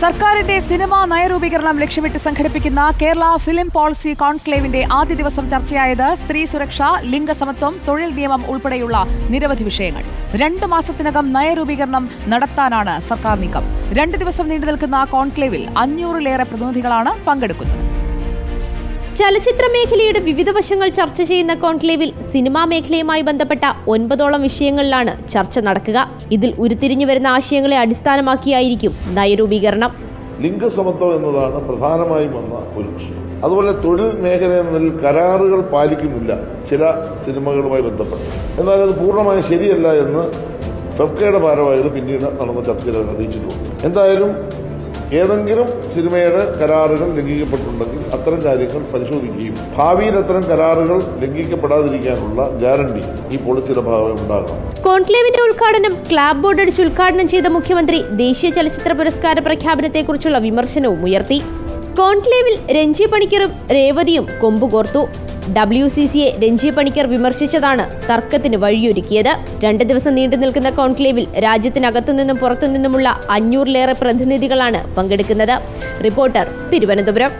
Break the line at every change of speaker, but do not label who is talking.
സർക്കാരിന്റെ സിനിമാ നയരൂപീകരണം ലക്ഷ്യമിട്ട് സംഘടിപ്പിക്കുന്ന കേരള ഫിലിം പോളിസി കോൺക്ലേവിന്റെ ആദ്യ ദിവസം ചർച്ചയായത് സ്ത്രീ സുരക്ഷ ലിംഗസമത്വം തൊഴിൽ നിയമം ഉൾപ്പെടെയുള്ള നിരവധി വിഷയങ്ങൾ. രണ്ട് മാസത്തിനകം നയരൂപീകരണം നടത്താനാണ് സർക്കാർ നീക്കം. രണ്ട് ദിവസം നീണ്ടു നിൽക്കുന്ന കോൺക്ലേവിൽ അഞ്ഞൂറിലേറെ പ്രതിനിധികളാണ് പങ്കെടുക്കുന്നത്.
ചലച്ചിത്ര മേഖലയുടെ വിവിധ വശങ്ങൾ ചർച്ച ചെയ്യുന്ന കോൺക്ലേവിൽ സിനിമാ മേഖലയുമായി ബന്ധപ്പെട്ട ഒൻപതോളം വിഷയങ്ങളിലാണ് ചർച്ച നടക്കുക. ഇതിൽ ഉരുത്തിരിഞ്ഞു വരുന്ന ആശയങ്ങളെ അടിസ്ഥാനമാക്കിയായിരിക്കും നയരൂപീകരണം.
ലിംഗസമത്വം എന്നതാണ് പ്രധാനമായും വന്ന ഒരു വിഷയം അതുപോലെ തൊഴിൽ മേഖല എന്നതിൽ കരാറുകൾ പാലിക്കുന്നില്ല ചില സിനിമകളുമായി ബന്ധപ്പെട്ട്. എന്നാൽ അത് പൂർണമായും ശരിയല്ല എന്ന് ഫെബ്കയുടെ ഭാരവാഹികൾ പിന്നീട് നടന്ന ചർച്ചയിൽ അറിയിച്ചിട്ടുണ്ട്. എന്തായാലും ഏതെങ്കിലും സിനിമയുടെ കരാറുകൾ ലംഘിക്കപ്പെട്ടിട്ടുണ്ടെങ്കിൽ അത്തരം കാര്യങ്ങൾ പരിശോധിക്കുകയും ഭാവിയിൽ അത്തരം കരാറുകൾ ലംഘിക്കപ്പെടാതിരിക്കാനുള്ള ഗ്യാരണ്ടി ഈ പോളിസിയുടെ ഭാഗമായി ഉണ്ടാകണം.
കോൺക്ലേവിന്റെ ഉദ്ഘാടനം ക്ലാബ് ബോർഡ് അടിച്ച് ഉദ്ഘാടനം ചെയ്ത മുഖ്യമന്ത്രി ദേശീയ ചലച്ചിത്ര പുരസ്കാര പ്രഖ്യാപനത്തെക്കുറിച്ചുള്ള വിമർശനവും ഉയർത്തി. കോൺക്ലേവിൽ രഞ്ജി പണിക്കറും രേവതിയും കൊമ്പുകോർത്തു. ഡബ്ല്യു സി സിയെ രഞ്ജി പണിക്കർ വിമർശിച്ചതാണ് തർക്കത്തിന് വഴിയൊരുക്കിയത്. രണ്ട് ദിവസം നീണ്ടു നിൽക്കുന്ന കോൺക്ലേവിൽ രാജ്യത്തിനകത്തുനിന്നും പുറത്തുനിന്നുമുള്ള അഞ്ഞൂറിലേറെ പ്രതിനിധികളാണ് പങ്കെടുക്കുന്നത്. റിപ്പോർട്ടർ തിരുവനന്തപുരം.